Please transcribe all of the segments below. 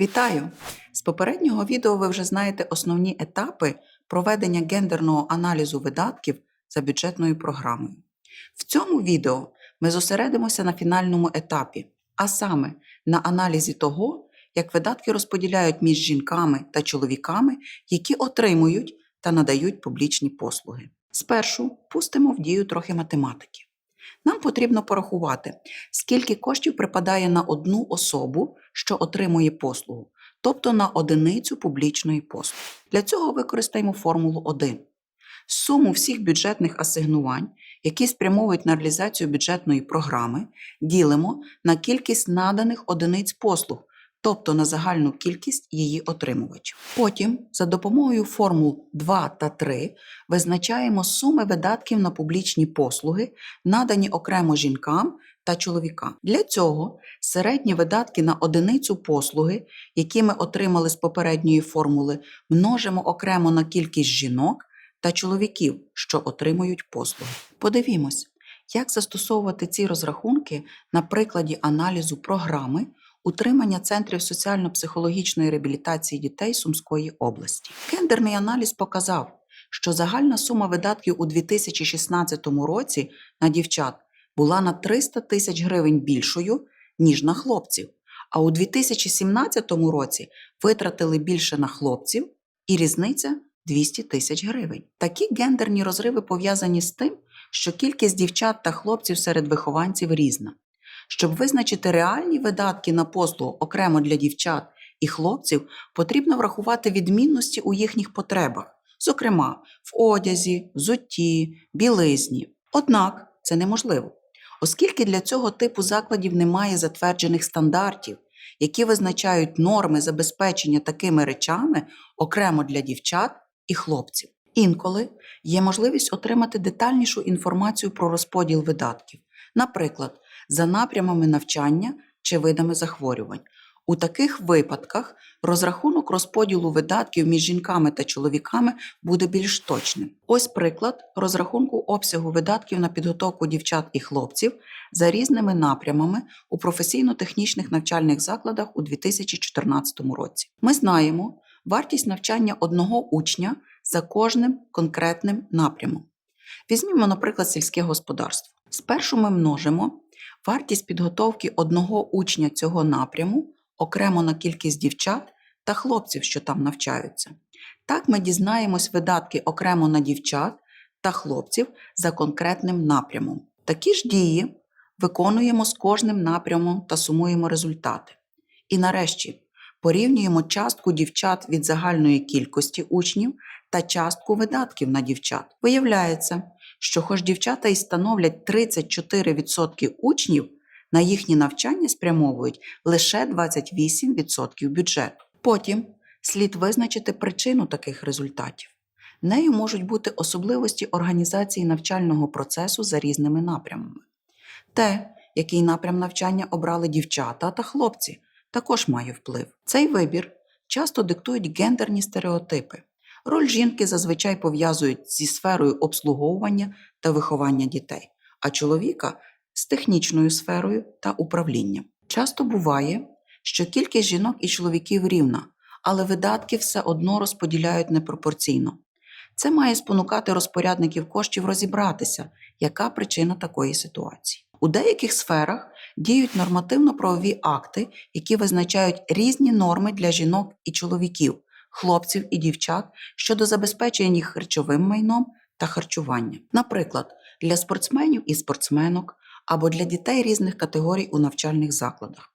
Вітаю! З попереднього відео ви вже знаєте основні етапи проведення гендерного аналізу видатків за бюджетною програмою. В цьому відео ми зосередимося на фінальному етапі, а саме на аналізі того, як видатки розподіляють між жінками та чоловіками, які отримують та надають публічні послуги. Спершу пустимо в дію трохи математики. Нам потрібно порахувати, скільки коштів припадає на одну особу, що отримує послугу, тобто на одиницю публічної послуги. Для цього використаємо формулу 1. Суму всіх бюджетних асигнувань, які спрямовують на реалізацію бюджетної програми, ділимо на кількість наданих одиниць послуг, тобто на загальну кількість її отримувачів. Потім, за допомогою формул 2 та 3, визначаємо суми видатків на публічні послуги, надані окремо жінкам та чоловікам. Для цього середні видатки на одиницю послуги, які ми отримали з попередньої формули, множимо окремо на кількість жінок та чоловіків, що отримують послуги. Подивімось, як застосовувати ці розрахунки на прикладі аналізу програми утримання центрів соціально-психологічної реабілітації дітей Сумської області. Гендерний аналіз показав, що загальна сума видатків у 2016 році на дівчат була на 300 тисяч гривень більшою, ніж на хлопців, а у 2017 році витратили більше на хлопців, і різниця 200 тисяч гривень. Такі гендерні розриви пов'язані з тим, що кількість дівчат та хлопців серед вихованців різна. Щоб визначити реальні видатки на послугу окремо для дівчат і хлопців, потрібно врахувати відмінності у їхніх потребах, зокрема в одязі, взутті, білизні. Однак це неможливо, оскільки для цього типу закладів немає затверджених стандартів, які визначають норми забезпечення такими речами окремо для дівчат і хлопців. Інколи є можливість отримати детальнішу інформацію про розподіл видатків, наприклад, за напрямами навчання чи видами захворювань. У таких випадках розрахунок розподілу видатків між жінками та чоловіками буде більш точним. Ось приклад розрахунку обсягу видатків на підготовку дівчат і хлопців за різними напрямами у професійно-технічних навчальних закладах у 2014 році. Ми знаємо вартість навчання одного учня за кожним конкретним напрямом. Візьмімо, наприклад, сільське господарство. Спершу ми множимо вартість підготовки одного учня цього напряму окремо на кількість дівчат та хлопців, що там навчаються. Так ми дізнаємось видатки окремо на дівчат та хлопців за конкретним напрямом. Такі ж дії виконуємо з кожним напрямом та сумуємо результати. І нарешті порівнюємо частку дівчат від загальної кількості учнів та частку видатків на дівчат. Виявляється, що хоч дівчата і становлять 34% учнів, на їхні навчання спрямовують лише 28% бюджету. Потім слід визначити причину таких результатів. Нею можуть бути особливості організації навчального процесу за різними напрямами. Те, який напрям навчання обрали дівчата та хлопці, також має вплив. Цей вибір часто диктують гендерні стереотипи. Роль жінки зазвичай пов'язують зі сферою обслуговування та виховання дітей, а чоловіка з технічною сферою та управлінням. Часто буває, що кількість жінок і чоловіків рівна, але видатки все одно розподіляють непропорційно. Це має спонукати розпорядників коштів розібратися, яка причина такої ситуації. У деяких сферах діють нормативно-правові акти, які визначають різні норми для жінок і чоловіків, хлопців і дівчат щодо забезпечення їх харчовим майном та харчуванням. Наприклад, для спортсменів і спортсменок або для дітей різних категорій у навчальних закладах.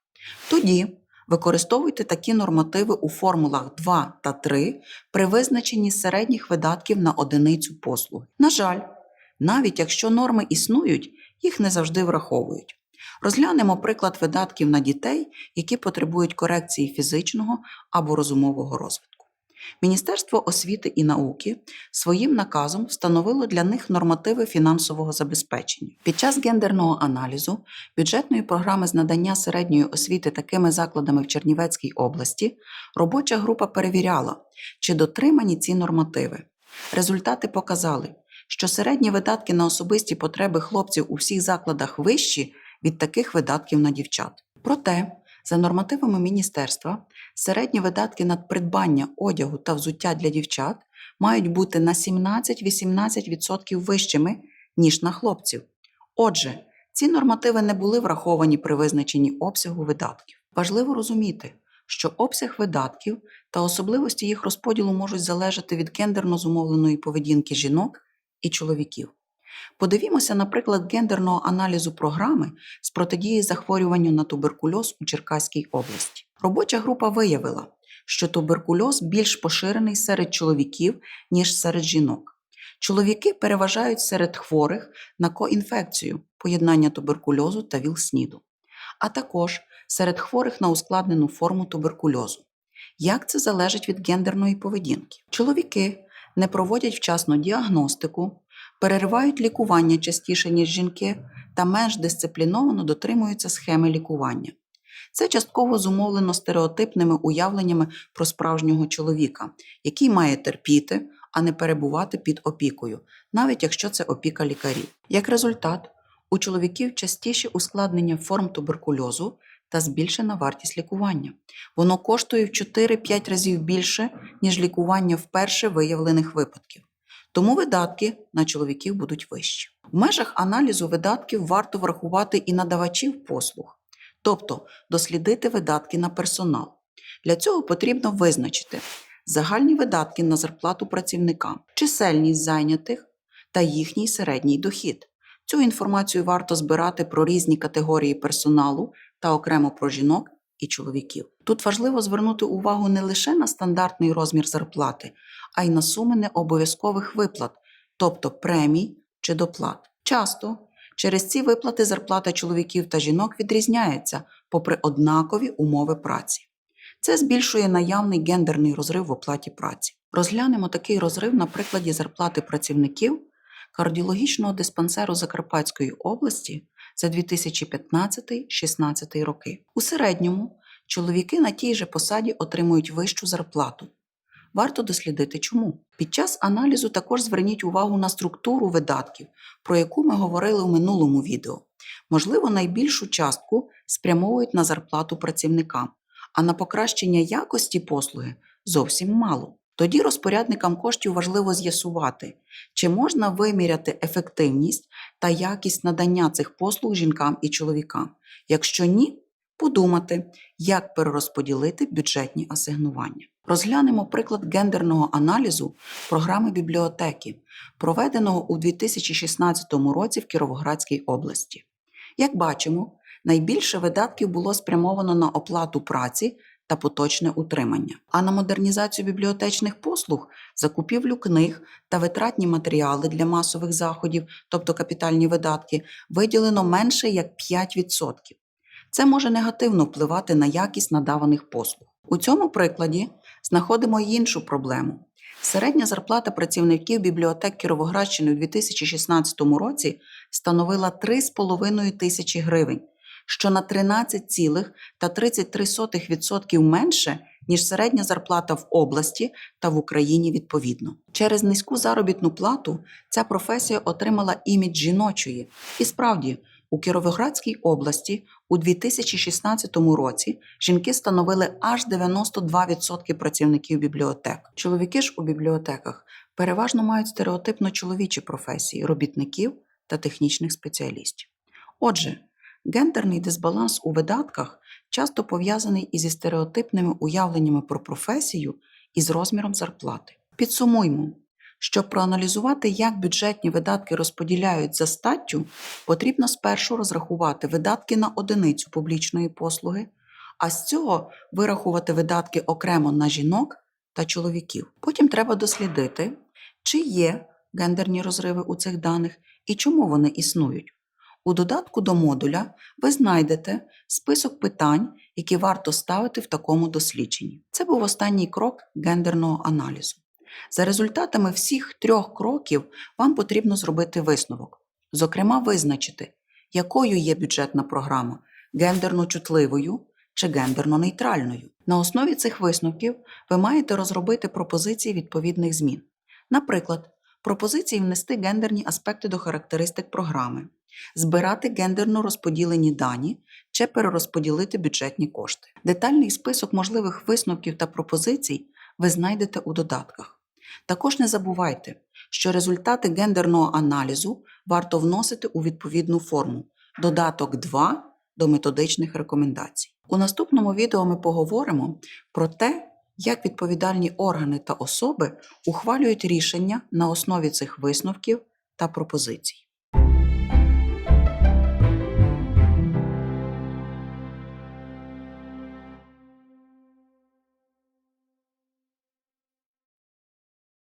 Тоді використовуйте такі нормативи у формулах 2 та 3 при визначенні середніх видатків на одиницю послуги. На жаль, навіть якщо норми існують, їх не завжди враховують. Розглянемо приклад видатків на дітей, які потребують корекції фізичного або розумового розвитку. Міністерство освіти і науки своїм наказом встановило для них нормативи фінансового забезпечення. Під час гендерного аналізу бюджетної програми з надання середньої освіти такими закладами в Чернівецькій області робоча група перевіряла, чи дотримані ці нормативи. Результати показали, що середні видатки на особисті потреби хлопців у всіх закладах вищі від таких видатків на дівчат. Проте За нормативами міністерства, середні видатки на придбання одягу та взуття для дівчат мають бути на 17-18% вищими, ніж на хлопців. Отже, ці нормативи не були враховані при визначенні обсягу видатків. Важливо розуміти, що обсяг видатків та особливості їх розподілу можуть залежати від гендерно зумовленої поведінки жінок і чоловіків. Подивімося, наприклад, гендерного аналізу програми з протидії захворюванню на туберкульоз у Черкаській області. Робоча група виявила, що туберкульоз більш поширений серед чоловіків, ніж серед жінок. Чоловіки переважають серед хворих на коінфекцію, поєднання туберкульозу та ВІЛ-СНІДу, а також серед хворих на ускладнену форму туберкульозу. Як це залежить від гендерної поведінки? Чоловіки не проводять вчасно діагностику, переривають лікування частіше, ніж жінки, та менш дисципліновано дотримуються схеми лікування. Це частково зумовлено стереотипними уявленнями про справжнього чоловіка, який має терпіти, а не перебувати під опікою, навіть якщо це опіка лікарів. Як результат, у чоловіків частіші ускладнення форм туберкульозу та збільшена вартість лікування. Воно коштує в 4-5 разів більше, ніж лікування вперше виявлених випадків. Тому видатки на чоловіків будуть вищі. В межах аналізу видатків варто врахувати і надавачів послуг, тобто дослідити видатки на персонал. Для цього потрібно визначити загальні видатки на зарплату працівникам, чисельність зайнятих та їхній середній дохід. Цю інформацію варто збирати про різні категорії персоналу та окремо про жінок і чоловіків. Тут важливо звернути увагу не лише на стандартний розмір зарплати, а й на суми необов'язкових виплат, тобто премій чи доплат. Часто через ці виплати зарплата чоловіків та жінок відрізняється попри однакові умови праці. Це збільшує наявний гендерний розрив в оплаті праці. Розглянемо такий розрив на прикладі зарплати працівників кардіологічного диспансеру Закарпатської області за 2015-16 роки. У середньому чоловіки на тій же посаді отримують вищу зарплату. Варто дослідити чому. Під час аналізу також зверніть увагу на структуру видатків, про яку ми говорили у минулому відео. Можливо, найбільшу частку спрямовують на зарплату працівникам, а на покращення якості послуги зовсім мало. Тоді розпорядникам коштів важливо з'ясувати, чи можна виміряти ефективність та якість надання цих послуг жінкам і чоловікам. Якщо ні, подумати, як перерозподілити бюджетні асигнування. Розглянемо приклад гендерного аналізу програми бібліотеки, проведеного у 2016 році в Кіровоградській області. Як бачимо, найбільше видатків було спрямовано на оплату праці та поточне утримання, а на модернізацію бібліотечних послуг, закупівлю книг та витратні матеріали для масових заходів, тобто капітальні видатки, виділено менше як 5%. Це може негативно впливати на якість надаваних послуг. У цьому прикладі знаходимо й іншу проблему. Середня зарплата працівників бібліотек Кіровоградщини у 2016 році становила 3,5 тисячі гривень, що на 13,33% менше, ніж середня зарплата в області та в Україні відповідно. Через низьку заробітну плату ця професія отримала імідж жіночої. І справді, у Кіровоградській області у 2016 році жінки становили аж 92% працівників бібліотек. Чоловіки ж у бібліотеках переважно мають стереотипно чоловічі професії робітників та технічних спеціалістів. Отже, гендерний дисбаланс у видатках часто пов'язаний із стереотипними уявленнями про професію і з розміром зарплати. Підсумуймо. Щоб проаналізувати, як бюджетні видатки розподіляють за статтю, потрібно спершу розрахувати видатки на одиницю публічної послуги, а з цього вирахувати видатки окремо на жінок та чоловіків. Потім треба дослідити, чи є гендерні розриви у цих даних і чому вони існують. У додатку до модуля ви знайдете список питань, які варто ставити в такому дослідженні. Це був останній крок гендерного аналізу. За результатами всіх трьох кроків вам потрібно зробити висновок, зокрема, визначити, якою є бюджетна програма гендерно чутливою чи гендерно нейтральною. На основі цих висновків ви маєте розробити пропозиції відповідних змін. Наприклад, пропозиції внести гендерні аспекти до характеристик програми, збирати гендерно розподілені дані чи перерозподілити бюджетні кошти. Детальний список можливих висновків та пропозицій ви знайдете у додатках. Також не забувайте, що результати гендерного аналізу варто вносити у відповідну форму додаток 2 до методичних рекомендацій. У наступному відео ми поговоримо про те, як відповідальні органи та особи ухвалюють рішення на основі цих висновків та пропозицій.